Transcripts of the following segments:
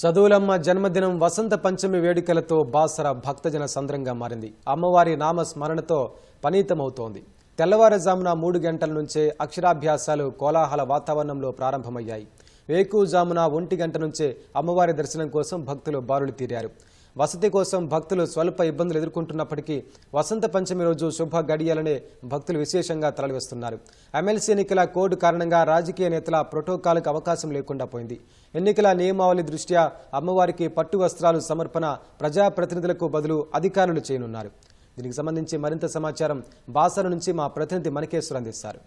చదువులమ్మ జన్మదినం వసంత పంచమి వేడుకలతో బాసర భక్తజన సంద్రంగా మారింది. అమ్మవారి నామ స్మరణతో పనీతమవుతోంది. తెల్లవారుజామున మూడు గంటల నుంచే అక్షరాభ్యాసాలు కోలాహల వాతావరణంలో ప్రారంభమయ్యాయి. వేకుజామున ఒంటి గంట నుంచే అమ్మవారి దర్శనం కోసం భక్తులు బారులు తీరారు. వసతి కోసం భక్తులు స్వల్ప ఇబ్బందులు ఎదుర్కొంటున్నప్పటికీ వసంత పంచమి రోజు శుభ గడియాలనే భక్తులు విశేషంగా తరలివస్తున్నారు ఎమ్మెల్సీ ఎన్నికల కోడ్ కారణంగా రాజకీయ నేతల ప్రోటోకాల్కు అవకాశం లేకుండా పోయింది. ఎన్నికల నియమావళి దృష్ట్యా అమ్మవారికి పట్టు వస్త్రాలు సమర్పణ ప్రజాప్రతినిధులకు బదులు అధికారులు చేయనున్నారు. దీనికి సంబంధించి మరింత సమాచారం బాసర నుంచి మా ప్రతినిధి మనకేశ్వర్ అందిస్తారు.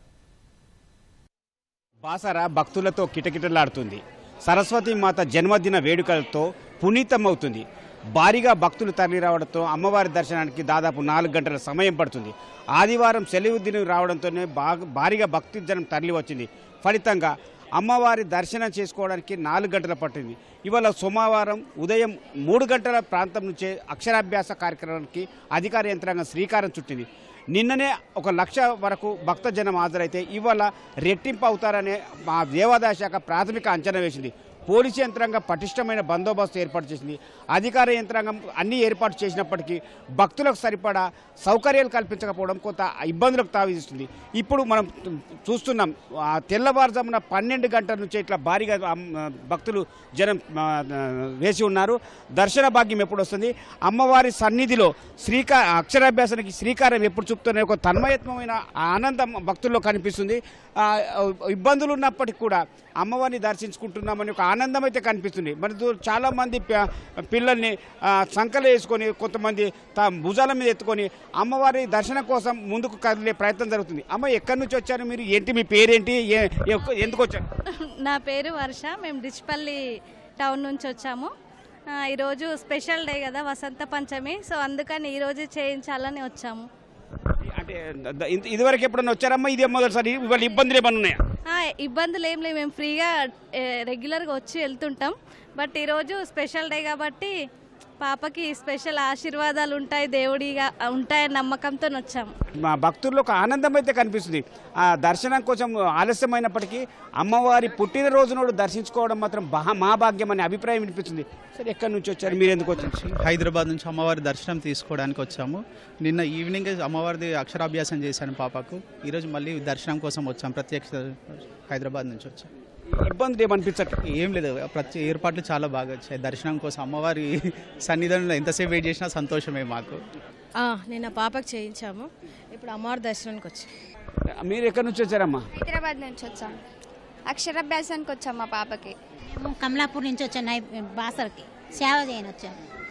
బాసర భక్తులతో కిటకిటలాడుతుంది. సరస్వతి మాత జన్మదిన వేడుకలతో పునీతమవుతుంది. భారీగా భక్తులు తరలి రావడంతో అమ్మవారి దర్శనానికి దాదాపు నాలుగు గంటల సమయం పడుతుంది. ఆదివారం సెలవు దినం రావడంతోనే భారీగా భక్తి జనం తరలి వచ్చింది ఫలితంగా అమ్మవారి దర్శనం చేసుకోవడానికి నాలుగు గంటలు పట్టింది. ఇవాళ సోమవారం ఉదయం మూడు గంటల ప్రాంతం నుంచే అక్షరాభ్యాస కార్యక్రమానికి అధికార యంత్రాంగం శ్రీకారం చుట్టింది. నిన్ననే ఒక లక్ష వరకు భక్తజనం హాజరైతే ఇవాళ రెట్టింపు అవుతారనే మా దేవాదాయ శాఖ ప్రాథమిక అంచనా వేసింది. పోలీసు యంత్రాంగం పటిష్టమైన బందోబస్తు ఏర్పాటు చేసింది. అధికార యంత్రాంగం అన్ని ఏర్పాటు చేసినప్పటికీ భక్తులకు సరిపడా సౌకర్యాలు కల్పించకపోవడం కొంత ఇబ్బందులకు తావిస్తుంది. ఇప్పుడు మనం చూస్తున్నాం ఆ తెల్లవారుజామున పన్నెండు గంటల నుంచి ఇట్లా భారీగా భక్తులు జనం వేసి ఉన్నారు. దర్శన భాగ్యం ఎప్పుడు వస్తుంది? అమ్మవారి సన్నిధిలో శ్రీకా అక్షరాభ్యాసానికి శ్రీకారం ఎప్పుడు చూపుతున్న ఒక తన్మయత్వమైన ఆనందం భక్తుల్లో కనిపిస్తుంది. ఇబ్బందులు ఉన్నప్పటికీ కూడా అమ్మవారిని దర్శించుకుంటున్నామని ఒక ఆనందం అయితే కనిపిస్తుంది. మరి దూ- చాలా మంది ప- పిల్లల్ని సంకలు వేసుకొని కొంతమంది తా భుజాల మీద ఎత్తుకొని అమ్మవారి దర్శనం కోసం ముందుకు కదిలే ప్రయత్నం జరుగుతుంది. అమ్మ ఎక్కడి నుంచి వచ్చారు మీరు? ఏంటి మీ పేరేంటి? ఎందుకు వచ్చారు? నా పేరు వర్ష. మేము డిచ్పల్లి టౌన్ నుంచి వచ్చాము. ఈరోజు స్పెషల్ డే కదా వసంత పంచమి. సో అందుకని ఈరోజు చేయించాలని వచ్చాము. అంటే ఇదివరకు ఎప్పుడన్నా వచ్చారమ్మా? ఇదే మొదటిసారి. ఇవాళ ఇబ్బందులు ఏమన్నా ఉన్నాయా? ఇబ్బందులు ఏం లేవు. మేము ఫ్రీగా రెగ్యులర్గా వచ్చి వెళ్తుంటాం. బట్ ఈరోజు స్పెషల్ డే కాబట్టి పాపకి స్పెషల్ ఆశీర్వాదాలు ఉంటాయి దేవుడిగా ఉంటాయని నమ్మకంతో వచ్చాము మా భక్తుల్లో ఒక ఆనందం అయితే కనిపిస్తుంది. ఆ దర్శనం కోసం ఆలస్యమైనప్పటికీ అమ్మవారి పుట్టినరోజు నాడు దర్శించుకోవడం మాత్రం బా- మా భాగ్యం అనే అభిప్రాయం వినిపిస్తుంది. సరే ఎక్కడి నుంచి వచ్చారు? మీరు ఎందుకు వచ్చారు. హైదరాబాద్ నుంచి అమ్మవారి దర్శనం తీసుకోవడానికి వచ్చాము. నిన్న ఈవినింగ్ అమ్మవారిది అక్షరాభ్యాసం చేశాను పాపకు. ఈరోజు మళ్ళీ దర్శనం కోసం వచ్చాం. ప్రత్యక్ష హైదరాబాద్ నుంచి వచ్చాం. ఇబ్బందులు ఏమనిపించట్లేదు ఏం లేదు. ప్రతి ఏర్పాట్లు చాలా బాగా వచ్చాయి. దర్శనం కోసం అమ్మవారి సన్నిధానంలో ఎంతసేపు వెయిట్ చేసినా సంతోషమే మాకు. ఆ, నిన్న పాపకు చేయించాము. ఇప్పుడు అమ్మవారి దర్శనానికి వచ్చాం. మీరు ఎక్కడి నుంచి వచ్చారమ్మా? హైదరాబాద్ నుంచి వచ్చాం. అక్షరాభ్యాసానికి వచ్చాం మా పాపకి. మేము కమలాపూర్ నుంచి వచ్చాం నై బాసర్కి. సేవ చేయని వచ్చాము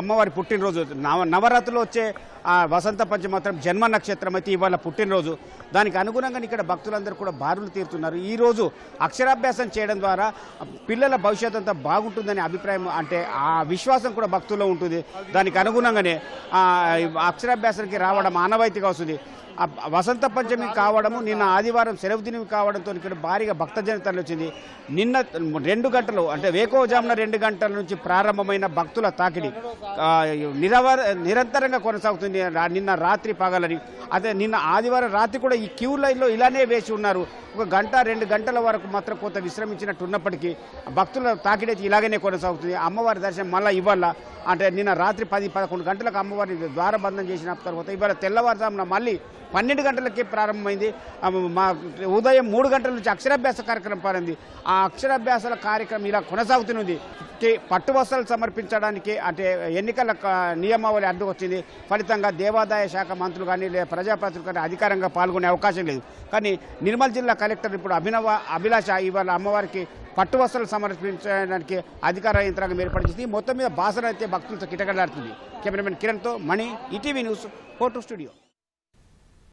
అమ్మవారి పుట్టినరోజు నవ నవరాత్రులు వచ్చే ఆ వసంత పంచమి మాత్రం జన్మ నక్షత్రం అయితే ఇవాళ పుట్టినరోజు. దానికి అనుగుణంగా ఇక్కడ భక్తులందరూ కూడా బారులు తీరుతున్నారు. ఈ రోజు అక్షరాభ్యాసం చేయడం ద్వారా పిల్లల భవిష్యత్తు అంతా బాగుంటుందనే అభిప్రాయం అంటే ఆ విశ్వాసం కూడా భక్తుల్లో ఉంటుంది. దానికి అనుగుణంగానే అక్షరాభ్యాసానికి రావడం ఆనవాయితీగా వస్తుంది. వసంత పంచమి కావడము నిన్న ఆదివారం సెలవు దినం కావడంతో ఇక్కడ భారీగా భక్తజన తరలి వచ్చింది. నిన్న రెండు గంటలు అంటే వేకోజామున రెండు గంటల నుంచి ప్రారంభమైన భక్తుల తాకిడి నిరవర నిరంతరంగా కొనసాగుతుంది. నిన్న రాత్రి పగలని అదే నిన్న ఆదివారం రాత్రి కూడా ఈ క్యూ లైన్లో ఇలానే వేసి ఉన్నారు. ఒక గంట రెండు గంటల వరకు మాత్రం కొంత విశ్రమించినట్టు ఉన్నప్పటికీ భక్తుల తాకిడైతే ఇలాగనే కొనసాగుతుంది. అమ్మవారి దర్శనం మళ్ళీ ఇవాళ అంటే నిన్న రాత్రి పది పదకొండు గంటలకు అమ్మవారిని ద్వారబంధం చేసిన తర్వాత ఇవాళ తెల్లవారుజామున మళ్ళీ పన్నెండు గంటలకి ప్రారంభమైంది. మా ఉదయం మూడు గంటల నుంచి అక్షరాభ్యాస కార్యక్రమం పారింది ఆ అక్షరాభ్యాసాల కార్యక్రమం ఇలా కొనసాగుతున్నది. పట్టు వస్త్రాలు సమర్పించడానికి అంటే ఎన్నికల నియమావళి అడ్డు వచ్చింది. ఫలితంగా దేవాదాయ శాఖ మంత్రులు కానీ లేదా ప్రజాప్రతినిధులు కానీ అధికారంగా పాల్గొనే అవకాశం లేదు. కానీ నిర్మల్ జిల్లా కలెక్టర్ ఇప్పుడు అభినవ అభిలాష ఇవాళ అమ్మవారికి పట్టు వస్త్రాలు సమర్పించడానికి అధికార యంత్రాంగం ఏర్పాటు మొత్తం మీద బాసన అయితే భక్తులతో కిటకలాడుతుంది cameraman కిరణ్తో Mani ETV news photo studio.